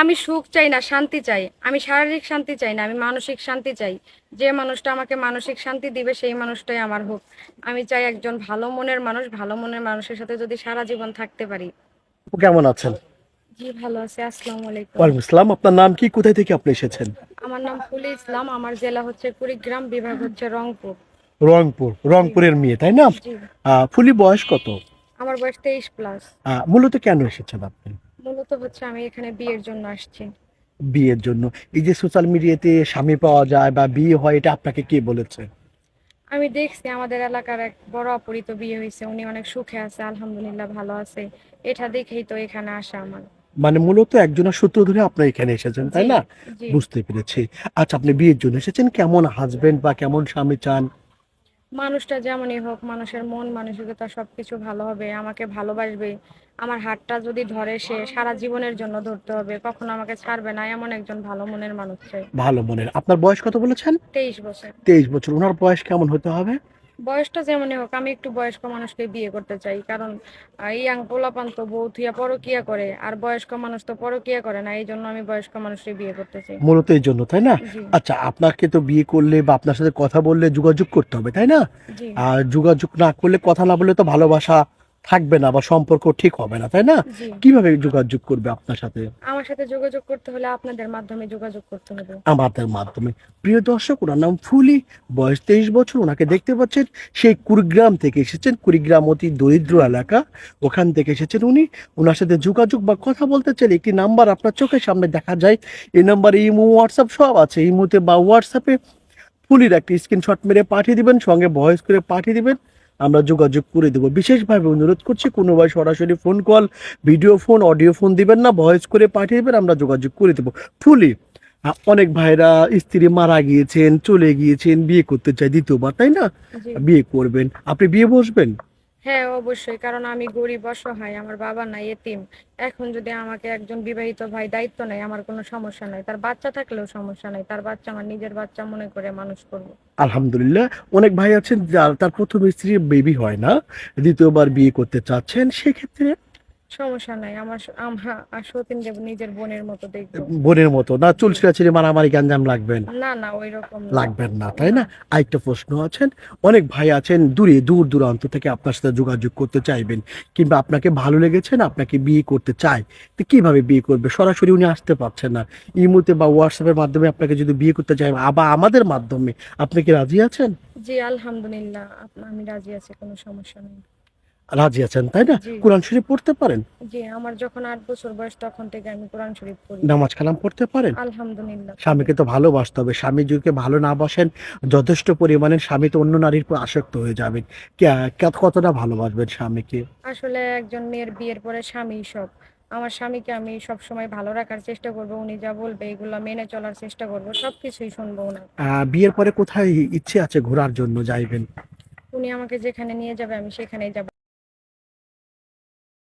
আমি সুখ চাই না শান্তি চাই। আমি শারীরিক শান্তি চাই না আমি মানসিক শান্তি চাই। যে মানুষটা আমাকে মানসিক শান্তি দিবে সেই মানুষটাই আমার হোক। আমি চাই একজন ভালো মনের মানুষ ভালো মনের মানুষের সাথে যদি সারা জীবন থাকতে পারি। কেমন আছেন? জি ভালো আছি আসসালামু আলাইকুম। ওয়ালাইকুম আসসালাম। আপনার নাম কি? কোথায় থেকে আপনি এসেছেন? আমার নাম ফুলি ইসলাম আমার জেলা হচ্ছে কুড়িগ্রাম বিভাগ হচ্ছে রংপুর। রংপুর রংপুরের মেয়ে তাই না? ফুলি বয়স কত? আমার বয়স তেইশ প্লাস। মূলত কেন এসেছেন আপনি? মূলত হচ্ছে আমি এখানে বিয়ের জন্য আসছি। বিয়ের জন্য। এই যে সোশ্যাল মিডিয়াতে স্বামী পাওয়া যায় বা বিয়ে হয় এটা আপনাকে কে বলেছে? আমি দেখছি আমাদের এলাকার এক বড় অপরিত বিয়ে হয়েছে উনি অনেক সুখে আছে আলহামদুলিল্লাহ ভালো আছে। এটা দেখেই তো এখানে আসা আমার। মানে মূলত একজনের সূত্র ধরে আপনি এখানে এসেছেন তাই না? বুঝতে পেরেছি। আচ্ছা আপনি বিয়ের জন্য এসেছেন? কেমন হাজবেন্ড বা কেমন স্বামী চান? মানুষটা যেমনই হোক মানুষের মন মানসিকতা সবকিছু ভালো হবে আমাকে ভালোবাসবে। আমার হাতটা যদি ধরে সে সারা জীবনের জন্য ধরতে হবে কখনো আমাকে ছাড়বে না এমন একজন ভালো মনের মানুষ চাই। ভালো মনের। আপনার বয়স কত বলেছেন? তেইশ বছর। তেইশ বছর। ওনার বয়স কেমন হতে হবে? বয়সটা যেমনই হোক আমি একটু বয়স্ক মানুষকে বিয়ে করতে চাই। কারণ ইয়াং পোলাপান তো বউ থুয়া পরকিয়া করে আর বয়স্ক মানুষ তো পরকিয়া করে না এই জন্য আমি বয়স্ক মানুষকে বিয়ে করতে চাই। মূলত এই জন্য তাই না? আচ্ছা আপনাকে তো বিয়ে করলে বা আপনার সাথে কথা বললে যোগাযোগ করতে হবে তাই না? আর যোগাযোগ না করলে কথা না বললে তো ভালোবাসা থাকবে না বা সম্পর্ক ঠিক হবে না তাই না? কীভাবে যোগাযোগ করবে আপনার সাথে? আমার সাথে যোগাযোগ করতে হলে আপনাদের মাধ্যমে যোগাযোগ করতে হবে। আমাদের মাধ্যমে। প্রিয় দর্শক ওনার নাম ফুলি বয়স তেইশ বছর ওনাকে দেখতে পাচ্ছেন সেই কুড়িগ্রাম থেকে এসেছেন কুড়িগ্রাম অতি দরিদ্র এলাকা। ওখান থেকে এসেছেন উনি। ওনার সাথে যোগাযোগ বা কথা বলতে চাইলে একটি নাম্বার আপনার চোখের সামনে দেখা যায়। এই নাম্বারে ইমো হোয়াটসঅ্যাপ সব আছে। ইমোতে বা হোয়াটসঅ্যাপে ফুলির একটি স্ক্রিনশট মেরে পাঠিয়ে দিবেন সঙ্গে ভয়েস করে পাঠিয়ে দিবেন। আমরা যোগাযোগ করে দেবো। বিশেষভাবে অনুরোধ করছি কোনো ভাই সরাসরি phone call video phone audio phone দিবেন না ভয়েস করে পাঠিয়ে দেবেন আমরা যোগাযোগ করে দেবো। ফুলি অনেক ভাইরা স্ত্রী মারা গিয়েছেন চলে গিয়েছেন বিয়ে করতে চাই দ্বিতীয়বার তাই না? বিয়ে করবেন। আপনি বিয়ে বসবেন? হ্যাঁ অবশ্যই। কারণ আমি গরিব, অসহায়, আমার বাবা নাই, এতিম। এখন যদি আমাকে একজন বিবাহিত ভাই দায়িত্ব নেয়, আমার কোনো সমস্যা নাই। তার বাচ্চা থাকলেও সমস্যা নাই। তার বাচ্চা, আমার নিজের বাচ্চা মনে করে মানুষ করব। আলহামদুলিল্লাহ, অনেক ভাই আছেন যার, তার প্রথম স্ত্রী বেবি হয় না। দ্বিতীয়বার বিয়ে করতে চাচ্ছেন, সেক্ষেত্রে সমস্যা নাই আমার আমার সতীন দেব নিজের বোনের মতো দেখব। বোনের মতো। না চুল ছিঁড়াছিঁড়ি মারামারি গাঞ্জাম লাগবেন। না না ওই রকম লাগবেন না তাই না? আরেকটা প্রশ্ন আছেন। অনেক ভাই আছেন দূরে দূর দূরান্ত থেকে আপনার সাথে যোগাযোগ করতে চাইবেন কিংবা আপনাকে ভালো লেগেছে না আপনাকে বিয়ে করতে চায় তো কীভাবে বিয়ে করবে? সরাসরি উনি আসতে পারছেন না। ইমোতে বা হোয়াটসঅ্যাপের মাধ্যমে আপনাকে যদি বিয়ে করতে চাই আবার আমাদের মাধ্যমে আপনি কি রাজি আছেন? জি আলহামদুলিল্লাহ আমি রাজি আছি কোনো সমস্যা নেই। রাজি আছেন তাই না? জি। কোরআন শরীফ পড়তে পারেন? জি আমার যখন আট বছর বয়স তখন থেকে আমি কোরআন শরীফ পড়ি। নামাজ কালাম পড়তে পারেন? আলহামদুলিল্লাহ। স্বামীকে তো ভালোবাসতে হবে। স্বামী যদি ভালো না বাসেন যথেষ্ট পরিমাণে স্বামী তো অন্য নারীর উপর আসক্ত হয়ে যাবেন। কে- কে- কতটা ভালোবাসবেন স্বামীকে? আসলে একজন মেয়ের বিয়ের পরে স্বামী সব। আমার স্বামীকে আমি সব সময় ভালো রাখার চেষ্টা করব। উনি যা বলবে এগুলো মেনে চলার চেষ্টা করব। সবকিছুই শুনব না আহ, বিয়ের পরে কোথায় ইচ্ছে আছে ঘোরার জন্য যাইবেন? উনি আমাকে যেখানে নিয়ে যাবে আমি সেখানেই যাব।